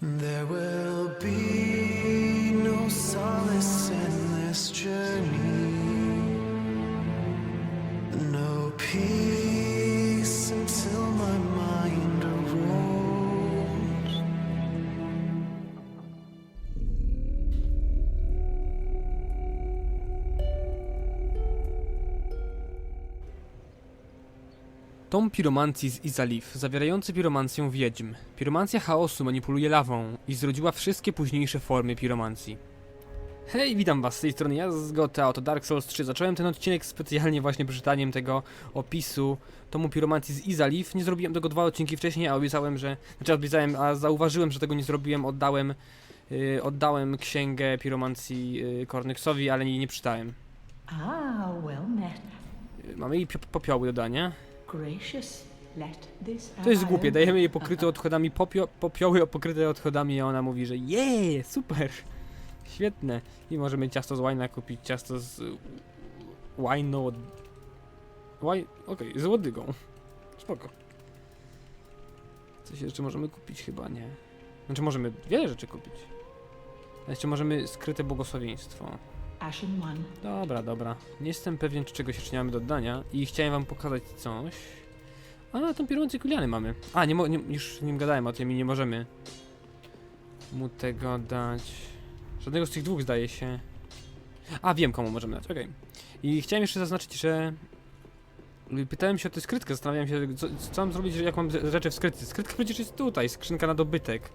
There will Tom piromancji z Izalif, zawierający piromancję wiedźm. Piromancja chaosu manipuluje lawą i zrodziła wszystkie późniejsze formy piromancji. Hej, witam was z tej strony, ja z Gota, oto Dark Souls 3. Zacząłem ten odcinek specjalnie właśnie przeczytaniem tego opisu tomu piromancji z Izalif. Nie zrobiłem tego dwa odcinki wcześniej, a obiecałem, że... Znaczy obiecałem, a zauważyłem, że tego nie zrobiłem, oddałem... Yy, oddałem księgę piromancji yy, Kornyksowi, ale jej nie czytałem. Ah, well met. Yy, mamy pio- popioły do To jest głupie, dajemy jej pokryte odchodami popio popioły pokryte odchodami, a ona mówi, że je, super, świetne. I możemy ciasto z łajna kupić, ciasto z łajno... Łaj... okej, z łodygą. Spoko. Coś jeszcze możemy kupić? Chyba nie. Znaczy możemy wiele rzeczy kupić. A jeszcze możemy skryte błogosławieństwo. Ashen one. Dobra, dobra. Nie jestem pewien, czy czegoś jeszcze nie mamy do oddania i chciałem wam pokazać coś. A, tą pierujący kuliany mamy. A, nie, nie już z nim gadałem o tym i nie możemy mu tego dać. Żadnego z tych dwóch zdaje się. A, wiem komu możemy dać, okej. I chciałem jeszcze zaznaczyć, że pytałem się o tę skrytkę, zastanawiałem się, co, co mam zrobić, jak mam rzeczy w skrytce. Skrytka przecież jest tutaj, skrzynka na dobytek.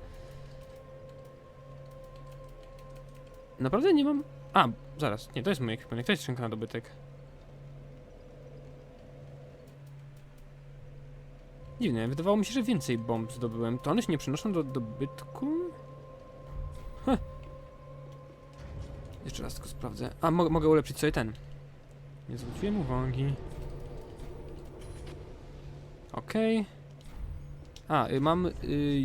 Naprawdę nie mam... A, zaraz, nie, to jest mój ekwipunek, to jest skrzynka na dobytek. Dziwne, wydawało mi się, że więcej bomb zdobyłem. To one się nie przenoszą do dobytku? Heh. Jeszcze raz tylko sprawdzę. A, mo mogę ulepszyć sobie ten. Nie zwróciłem uwagi. Okej. A, y, mam y,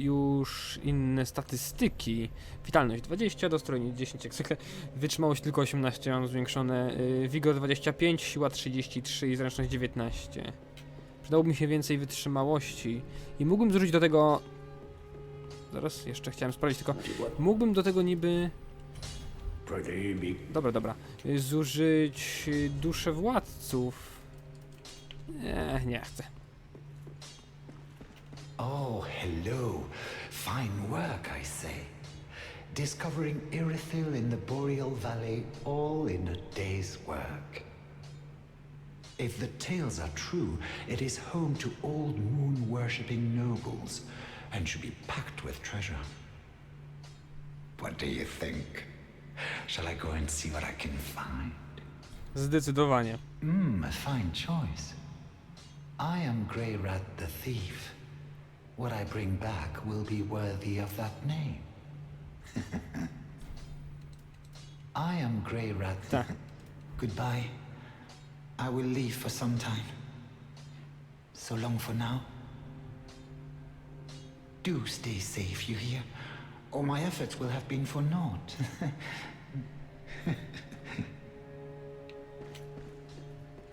już inne statystyki. Witalność 20, dostojność 10, jak zwykle. Wytrzymałość tylko 18, mam zwiększone. Y, wigor 25, siła 33 i zręczność 19. Przydałoby mi się więcej wytrzymałości. I mógłbym zużyć do tego... Zaraz, jeszcze chciałem sprawdzić, tylko mógłbym do tego niby... Dobra, dobra. Y, Zużyć y, duszę władców. Nie, nie chcę. Oh, hello. Fine work, I say. Discovering Irithyll in the Boreal Valley all in a day's work. If the tales are true, it is home to old moon worshipping nobles and should be packed with treasure. What do you think? Shall I go and see what I can find? Zdecydowanie. Hmm, a fine choice. I am Grey Rat the Thief. What I bring back will be worthy of that name. I am Grey Rat. Tak. Goodbye. I will leave for some time. So long for now. Do stay safe, you hear? Or my efforts will have been for naught.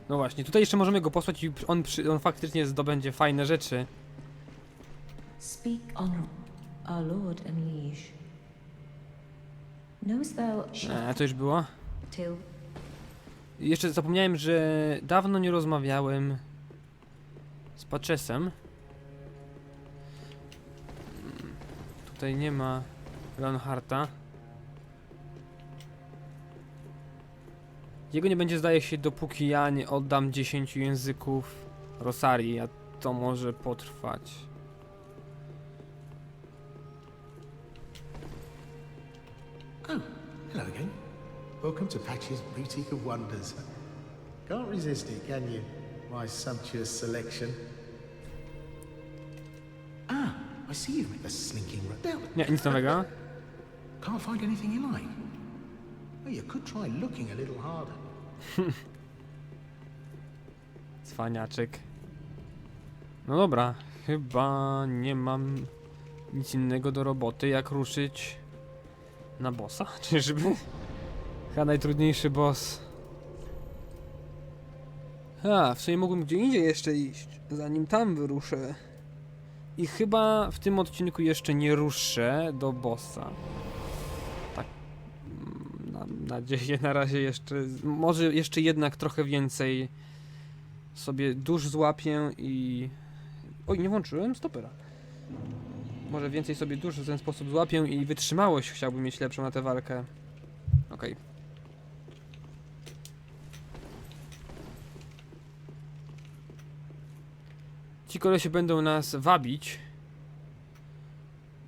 No właśnie, tutaj jeszcze możemy go posłać i on, przy, on faktycznie zdobędzie fajne rzeczy. Speak on our lord and liege. Knowest thou E, to już było. till Jeszcze zapomniałem, że dawno nie rozmawiałem z Paczesem. Mm, Tutaj nie ma Leonharta. Jego nie będzie zdaje się dopóki ja nie oddam 10 języków Rosarii, a to może potrwać. Hello again. Welcome to Patch's Boutique of Wonders. Can't resist it, can you? My sumptuous selection. Ah, I see you've a slinking Nie, nic nowego. can't find anything you like. Well, you could try looking a little harder. Cwaniaczek. No dobra, chyba nie mam nic innego do roboty, jak ruszyć na bossa, czyżby? Chyba najtrudniejszy boss. A, w sumie mógłbym gdzie indziej jeszcze iść, zanim tam wyruszę. I chyba w tym odcinku jeszcze nie ruszę do bossa. Tak. mm, Mam nadzieję na razie jeszcze. Może jeszcze jednak trochę więcej sobie dusz złapię i. Oj, nie włączyłem stopera. Może więcej sobie dusz w ten sposób złapię i wytrzymałość chciałbym mieć lepszą na tę walkę. Okej. Ci kolesie będą nas wabić.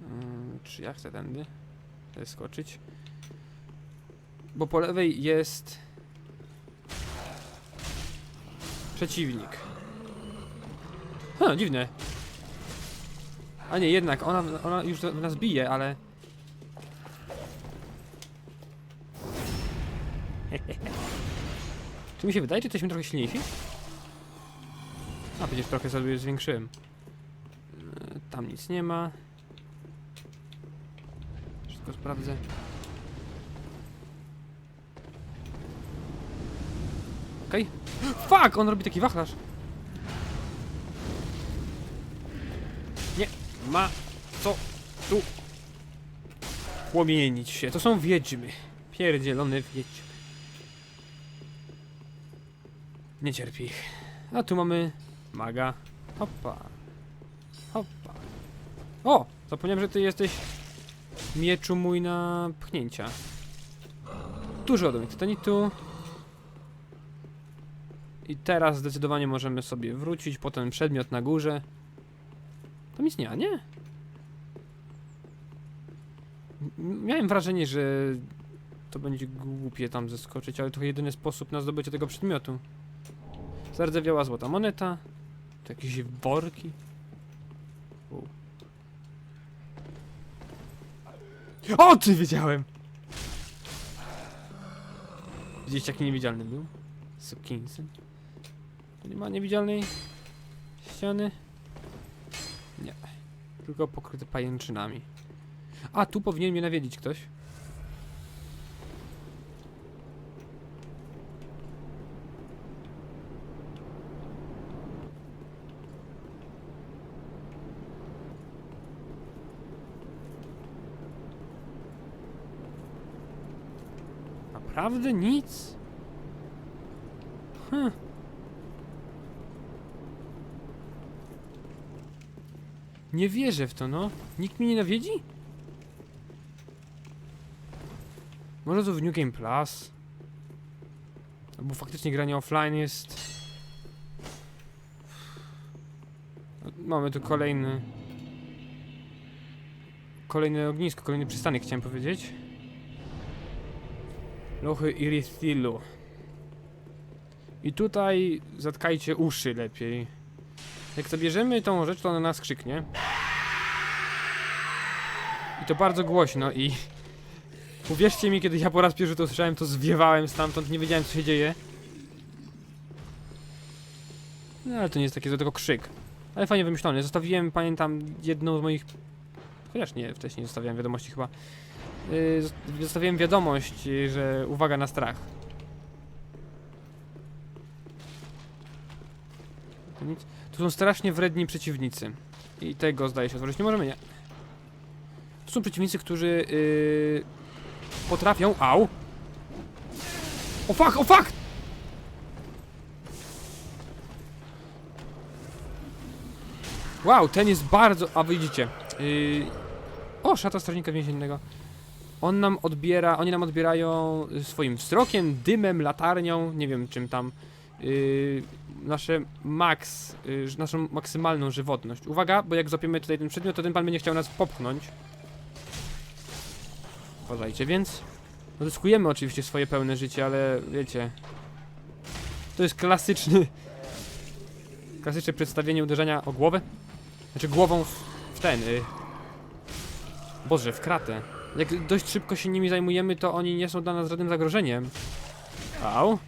Mm, czy ja chcę tędy? Chcę skoczyć. Bo po lewej jest przeciwnik. Ha, dziwne. A nie, jednak, ona, ona już nas bije, ale... czy mi się wydaje, czy jesteśmy trochę silniejsi? A, przecież trochę sobie zwiększyłem. Yy, Tam nic nie ma. Wszystko sprawdzę. Okej. Fuck! On robi taki wachlarz. Ma co tu płomienić się. To są wiedźmy. Pierdzielone wiedźmy. Nie cierpi ich. A tu mamy maga. Hoppa. Hoppa. O! Zapomniałem, że ty jesteś mieczu mój na pchnięcia. Dużo ode mnie tytanitu. I teraz zdecydowanie możemy sobie wrócić po ten przedmiot na górze. Tam nic nie nie? Miałem wrażenie, że to będzie głupie tam zeskoczyć, ale to jedyny sposób na zdobycie tego przedmiotu. Zardzewiała złota moneta. To jakieś worki. U. O, ty wiedziałem! Widzieliście jaki niewidzialny był? Sukinsyn. Nie ma niewidzialnej ściany? Tylko pokryte pajęczynami. A, tu powinien mnie nawiedzić ktoś. Naprawdę nic? Nie wierzę w to, no. Nikt mnie nie nawiedzi? Może to w New Game Plus? Albo faktycznie granie offline jest... Mamy tu kolejny... Kolejne ognisko, kolejny przystanek chciałem powiedzieć. Lochy Irithilu. I tutaj zatkajcie uszy lepiej. Jak zabierzemy tą rzecz, to ona nas krzyknie. To bardzo głośno i... Uwierzcie mi, kiedy ja po raz pierwszy to słyszałem, to zwiewałem stamtąd, nie wiedziałem co się dzieje. No ale to nie jest takie, tylko krzyk. Ale fajnie wymyślone. Zostawiłem, pamiętam, jedną z moich... Chociaż nie, wcześniej zostawiałem wiadomości chyba. Yy, zos- zostawiłem wiadomość, yy, że uwaga na strach. To. Tu są strasznie wredni przeciwnicy. I tego zdaje się otworzyć. Nie możemy, nie. To są przeciwnicy, którzy yy, potrafią. Au! O fuck, o fuck! Wow, ten jest bardzo. A widzicie. Yy, o, szata strażnika więziennego. On nam odbiera, oni nam odbierają swoim wzrokiem, dymem, latarnią, nie wiem czym tam, yy, nasze max, yy, naszą maksymalną żywotność. Uwaga, bo jak złapiemy tutaj ten przedmiot, to ten pan będzie chciał nas popchnąć. Uważajcie, więc odzyskujemy oczywiście swoje pełne życie, ale wiecie, to jest klasyczny, klasyczne przedstawienie uderzenia o głowę, znaczy głową w, w ten, yy, Boże, w kratę. Jak dość szybko się nimi zajmujemy, to oni nie są dla nas żadnym zagrożeniem. Au.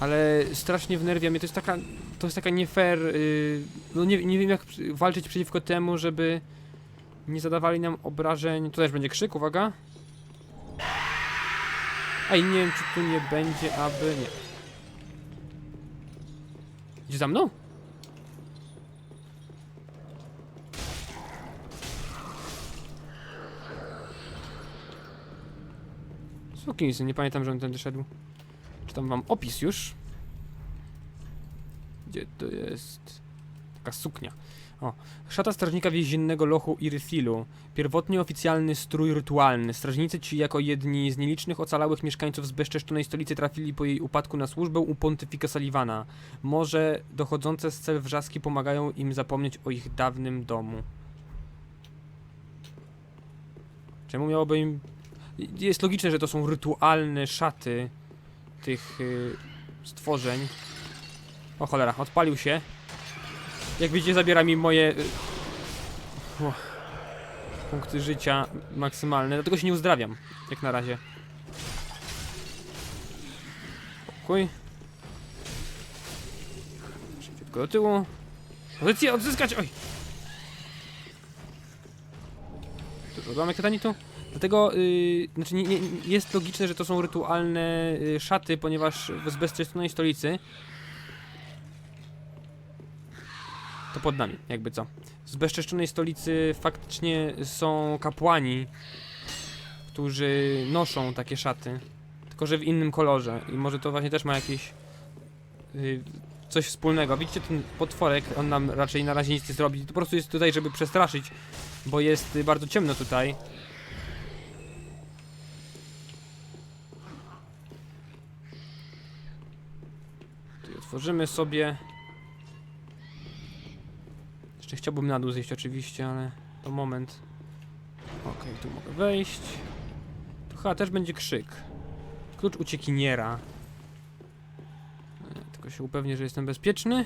Ale strasznie wnerwia mnie, to jest taka, to jest taka nie fair, yy, no nie, nie wiem jak walczyć przeciwko temu, żeby nie zadawali nam obrażeń. Tu też będzie krzyk, uwaga. Ej, nie wiem czy tu nie będzie, aby nie. Idzie za mną? Sukinsy, nie pamiętam, że on tędy szedł. Czytam wam opis już. Gdzie to jest? Taka suknia. O. Szata strażnika więziennego lochu Irythilu. Pierwotnie oficjalny strój rytualny. Strażnicy ci jako jedni z nielicznych ocalałych mieszkańców zbezczeszczonej stolicy trafili po jej upadku na służbę u pontyfika Sullivana. Może dochodzące z cel wrzaski pomagają im zapomnieć o ich dawnym domu. Czemu miałoby im... Jest logiczne, że to są rytualne szaty tych y, stworzeń. O cholera, odpalił się. Jak widzicie, zabiera mi moje y, punkty życia maksymalne, dlatego się nie uzdrawiam, jak na razie. Spokój. Szybciutko do tyłu. Pozycję odzyskać! Oj! Odłamek tytanitu? Dlatego, yy, znaczy nie, nie, jest logiczne, że to są rytualne y, szaty, ponieważ w bezczeszczonej stolicy to pod nami, jakby co. Z bezczeszczonej stolicy faktycznie są kapłani, którzy noszą takie szaty, tylko że w innym kolorze i może to właśnie też ma jakieś y, coś wspólnego. Widzicie ten potworek, on nam raczej na razie nic nie zrobi, to po prostu jest tutaj, żeby przestraszyć, bo jest bardzo ciemno tutaj. Tu otworzymy sobie. Jeszcze chciałbym na dół zejść oczywiście, ale to moment. Okej, tu mogę wejść. Tu chyba też będzie krzyk. Klucz uciekiniera. E, Tylko się upewnię, że jestem bezpieczny.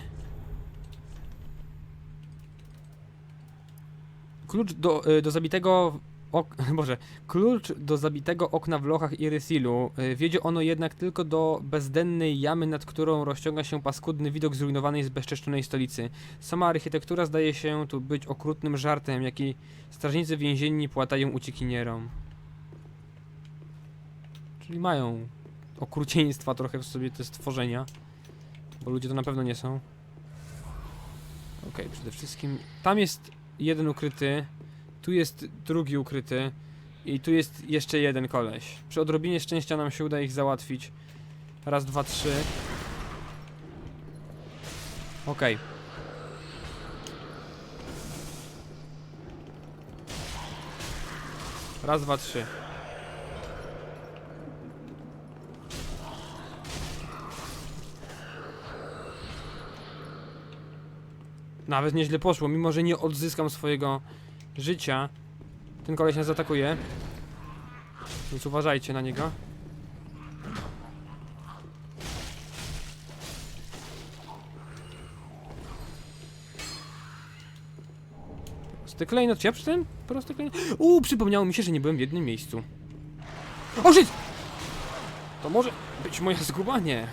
Klucz do, y, do zabitego ok Boże, klucz do zabitego okna w lochach Irysilu. Y, Wiedzie ono jednak tylko do bezdennej jamy, nad którą rozciąga się paskudny widok zrujnowanej, zbezczeszczonej stolicy. Sama architektura zdaje się tu być okrutnym żartem, jaki strażnicy więzienni płatają uciekinierom. Czyli mają okrucieństwa trochę w sobie te stworzenia, bo ludzie to na pewno nie są. Okej, przede wszystkim tam jest jeden ukryty, tu jest drugi ukryty i tu jest jeszcze jeden koleś. Przy odrobinie szczęścia nam się uda ich załatwić. Raz, dwa, trzy. Okej. Raz, dwa, trzy. Nawet nieźle poszło, mimo że nie odzyskam swojego życia. Ten koleś nas atakuje. Więc uważajcie na niego. Prosty klejnot, czy ja przeczytałem prosty klejnot? Uuu, przypomniało mi się, że nie byłem w jednym miejscu. O! To może być moja zguba? Nie.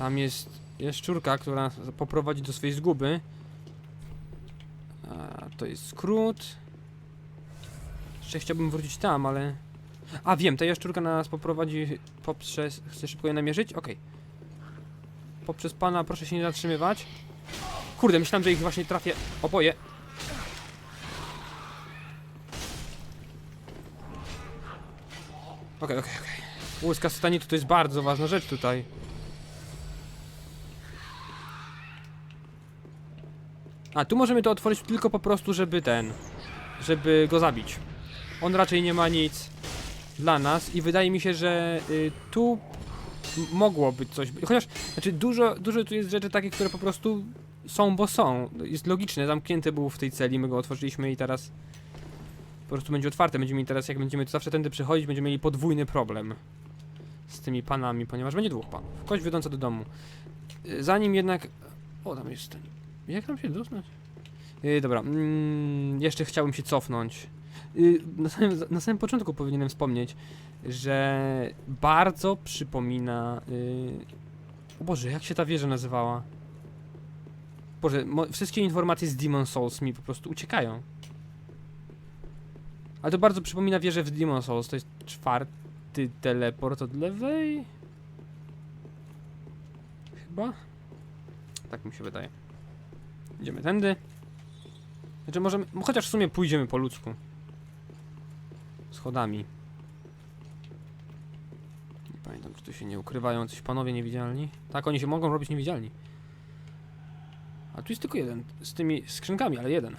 Tam jest jaszczurka, która nas poprowadzi do swojej zguby. A, to jest skrót. Jeszcze chciałbym wrócić tam, ale... A, wiem, ta jaszczurka nas poprowadzi poprzez... Chcę szybko je namierzyć? Okej. Poprzez pana proszę się nie zatrzymywać. Kurde, myślałem, że ich właśnie trafię oboje. Okej, okej, okej. Łyska stanitu to jest bardzo ważna rzecz tutaj. A, tu możemy to otworzyć tylko po prostu, żeby ten... Żeby go zabić. On raczej nie ma nic dla nas i wydaje mi się, że y, tu mogło być coś... Chociaż, znaczy dużo, dużo tu jest rzeczy takich, które po prostu są, bo są. Jest logiczne, zamknięty był w tej celi, my go otworzyliśmy i teraz po prostu będzie otwarte. Będziemy mieli teraz, jak będziemy tu zawsze tędy przychodzić, będziemy mieli podwójny problem z tymi panami, ponieważ będzie dwóch panów. Kość wiodąca do domu. Y, Zanim jednak... O, tam jest ten... Jak tam się dostać? Yy, dobra, mm, jeszcze chciałbym się cofnąć. Yy, na, samym, na samym początku powinienem wspomnieć, że bardzo przypomina. Yy... O Boże, jak się ta wieża nazywała? Boże, wszystkie informacje z Demon Souls mi po prostu uciekają. Ale to bardzo przypomina wieżę w Demon Souls. To jest czwarty teleport od lewej. Chyba? Tak mi się wydaje. Idziemy tędy. Znaczy możemy, chociaż w sumie pójdziemy po ludzku. Schodami. Nie pamiętam, czy tu się nie ukrywają coś panowie niewidzialni. Tak, oni się mogą robić niewidzialni. A tu jest tylko jeden z tymi skrzynkami, ale jeden.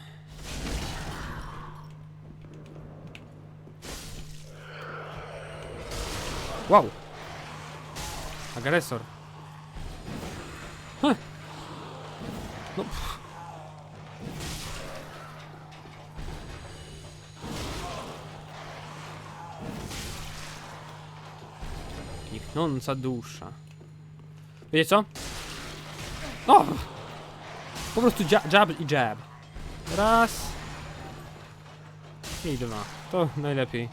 Wow! Agresor. Heh. No. pff. Niknąca dusza. Wiecie co? O! Po prostu jab i jab. Raz. I dwa. To najlepiej.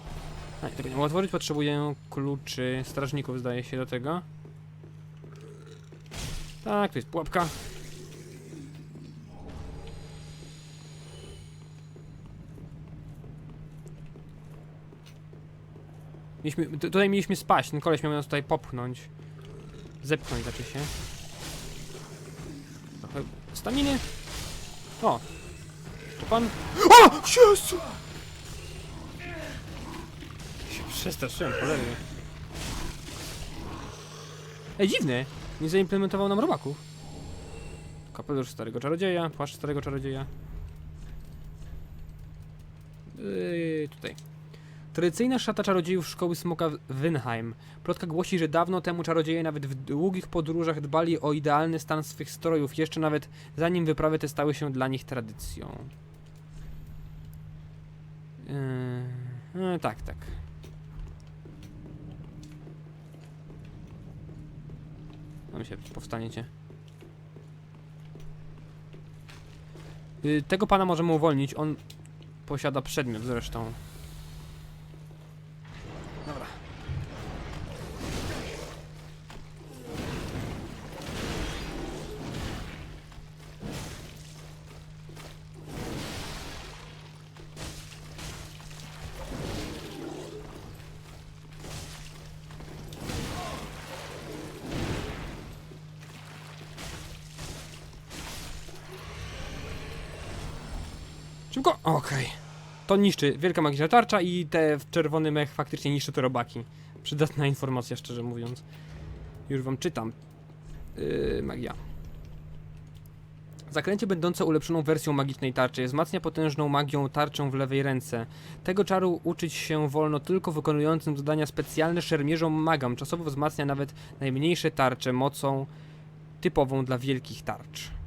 A, tego nie mogę otworzyć, potrzebuję kluczy strażników, zdaje się, do tego. Tak, to jest pułapka. Mieliśmy, tu- tutaj mieliśmy spaść, ten koleś miał nas tutaj popchnąć. Zepchnąć znaczy się. Trochę staminy. O! To pan... O! Jezu! Się przestraszyłem, cholery. Ej, dziwne! Nie zaimplementował nam robaków. Kapelusz starego czarodzieja, płaszcz starego czarodzieja. Yy, tutaj. Tradycyjna szata czarodziejów szkoły smoka Wynheim. Plotka głosi, że dawno temu czarodzieje nawet w długich podróżach dbali o idealny stan swych strojów, jeszcze nawet zanim wyprawy te stały się dla nich tradycją. Yy, yy, tak, tak. Tam się powstaniecie. Yy, tego pana możemy uwolnić, on posiada przedmiot zresztą. To niszczy wielka magiczna tarcza i te w czerwony mech faktycznie niszczy te robaki. Przydatna informacja, szczerze mówiąc. Już wam czytam. Yy, magia. Zaklęcie będące ulepszoną wersją magicznej tarczy wzmacnia potężną magią tarczą w lewej ręce. Tego czaru uczyć się wolno tylko wykonującym zadania specjalne szermierzom magam. Czasowo wzmacnia nawet najmniejsze tarcze mocą typową dla wielkich tarcz.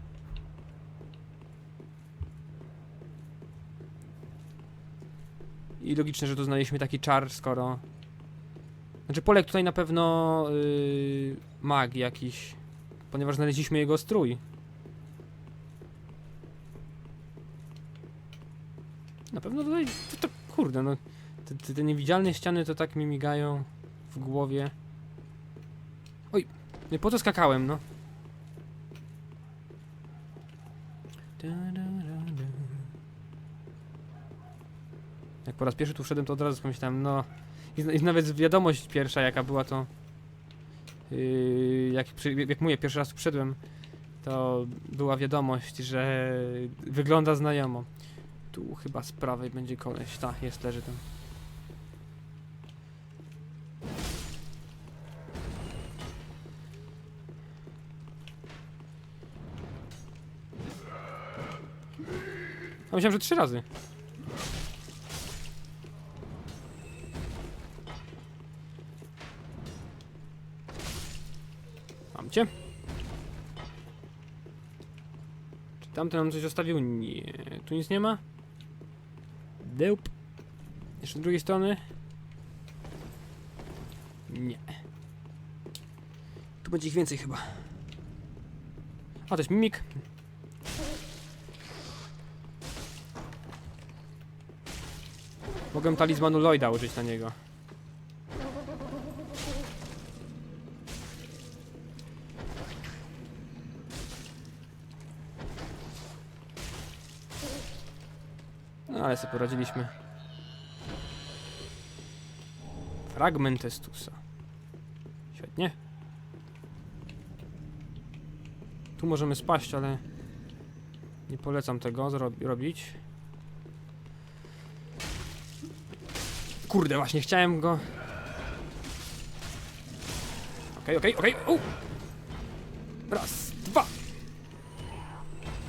I logiczne, że tu znaleźliśmy taki czar, skoro... Znaczy Polek tutaj na pewno yy, mag jakiś, ponieważ znaleźliśmy jego strój. Na pewno tutaj, to, to kurde no, te, te, te niewidzialne ściany to tak mi migają w głowie. Oj, no po co skakałem, no? Da, da. Jak po raz pierwszy tu wszedłem, to od razu pomyślałem, no... I, i nawet wiadomość pierwsza, jaka była, to... Yy, jak, jak mówię, pierwszy raz tu wszedłem, to była wiadomość, że wygląda znajomo. Tu chyba z prawej będzie koleś. Tak, jest, leży tam. A myślałem, że trzy razy. Tamten nam coś zostawił? Nie. Tu nic nie ma? Dełp. Jeszcze z drugiej strony? Nie. Tu będzie ich więcej chyba. A, to jest mimik. Mogłem talizmanu Lloyda użyć na niego. No ale sobie poradziliśmy. Fragment Estusa. Świetnie. Tu możemy spaść, ale nie polecam tego robić. Kurde, właśnie chciałem go. Okej, okej, okej. Raz, dwa.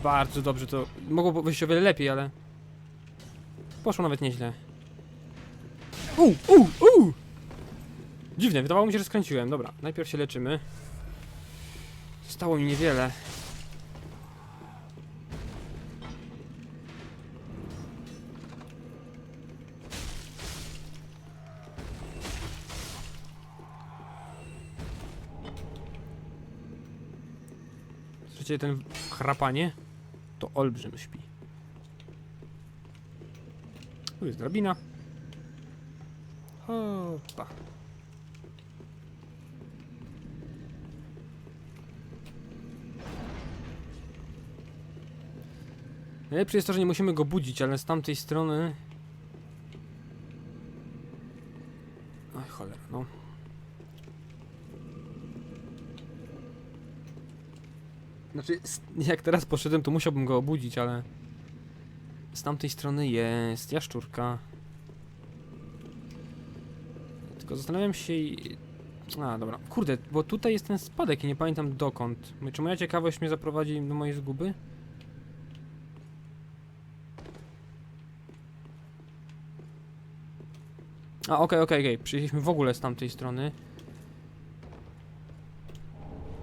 Bardzo dobrze to. Mogło wyjść o wiele lepiej, ale. Poszło nawet nieźle. U, u, u! Dziwne, wydawało mi się, że skręciłem. Dobra, najpierw się leczymy. Stało mi niewiele. Słyszycie ten chrapanie? To olbrzym śpi. Tu jest drabina. Hopa. Najlepsze jest to, że nie musimy go budzić, ale z tamtej strony... Oj, cholera, no. Znaczy, jak teraz poszedłem, to musiałbym go obudzić, ale... Z tamtej strony jest jaszczurka. Tylko zastanawiam się. A, dobra. Kurde, bo tutaj jest ten spadek i nie pamiętam dokąd. Czy moja ciekawość mnie zaprowadzi do mojej zguby? A, okej, okej, okej. Przyjechaliśmy w ogóle z tamtej strony.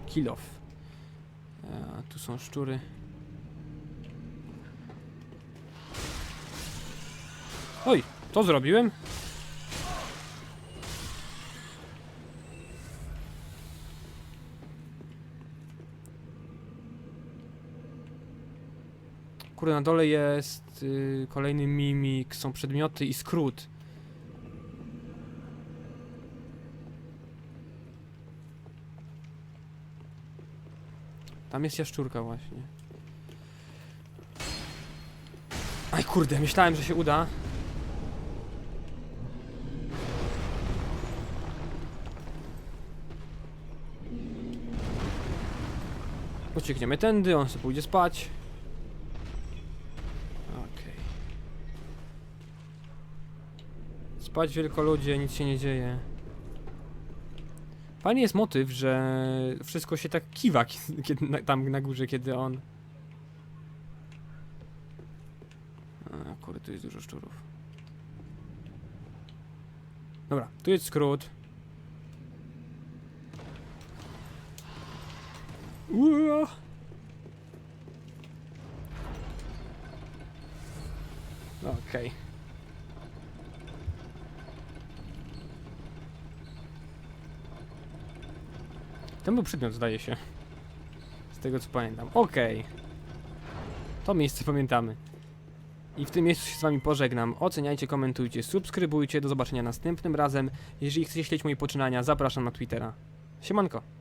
Kill off. E, A, tu są szczury. Oj, to zrobiłem? Kurde, na dole jest y, kolejny mimik, są przedmioty i skrót. Tam jest jaszczurka właśnie. Aj kurde, myślałem, że się uda. Uciekniemy tędy, on sobie pójdzie spać. Okej. Spać wielkoludzie, nic się nie dzieje. Fajny jest motyw, że wszystko się tak kiwa kiedy, na, tam na górze, kiedy on... A, kurde, tu jest dużo szczurów. Dobra, tu jest skrót. Ua! Okej. Ten był przedmiot, zdaje się. Z tego co pamiętam. Okej. To miejsce pamiętamy. I w tym miejscu się z wami pożegnam. Oceniajcie, komentujcie, subskrybujcie. Do zobaczenia następnym razem. Jeżeli chcecie śledzić moje poczynania, zapraszam na Twittera. Siemanko.